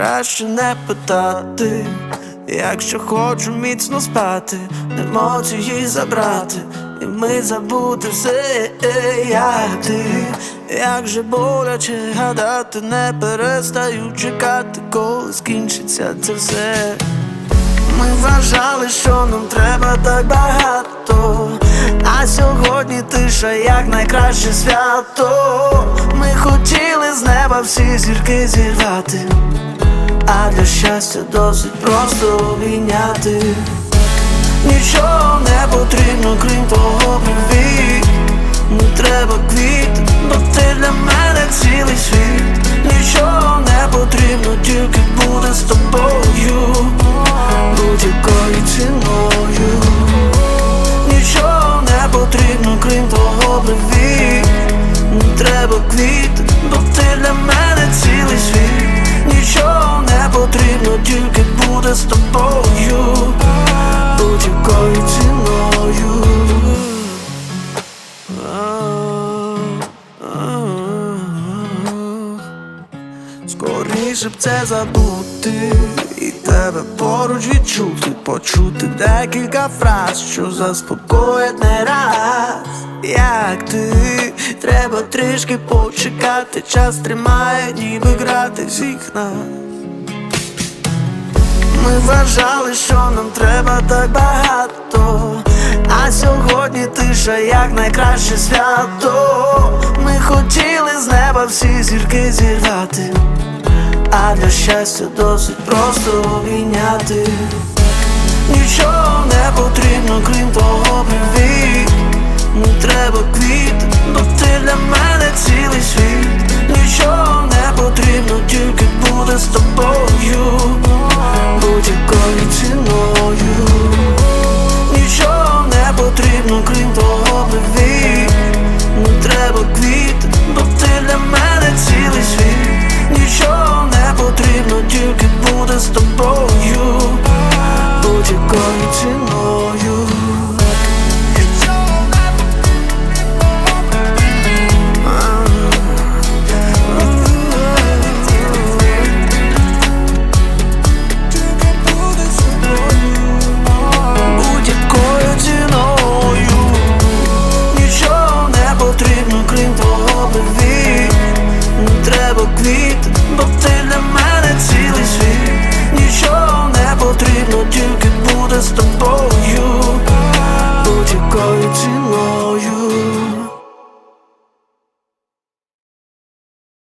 краще не питати, якщо хочу міцно спати, не можу її забрати, і ми забути все, як ти, як же боляче гадати, не перестаю чекати, коли скінчиться це все. Ми вважали, що нам треба так багато, а сьогодні тиша як найкраще свято. Ми хотіли з неба всі зірки зірвати, а для щастя досить просто обійняти. Нічого не потрібно, крім того привіт Не треба квіт, бо ти для мене цілий світ. Нічого не потрібно, тільки буде з тобою. Будь-якою ціною. Нічого не потрібно, крім того привіт Не треба квіт, тільки буде з тобою будь-якою ціною. Скоріше б це забути і тебе поруч відчути, почути декілька фраз, що заспокоять не раз, як ти, треба трішки почекати, час тримає, ніби грати всіх нас. Ми вважали, що нам треба так багато, а сьогодні тиша як найкраще свято. Ми хотіли з неба всі зірки зірвати, а для щастя досить просто обійняти. Нічого 不止我。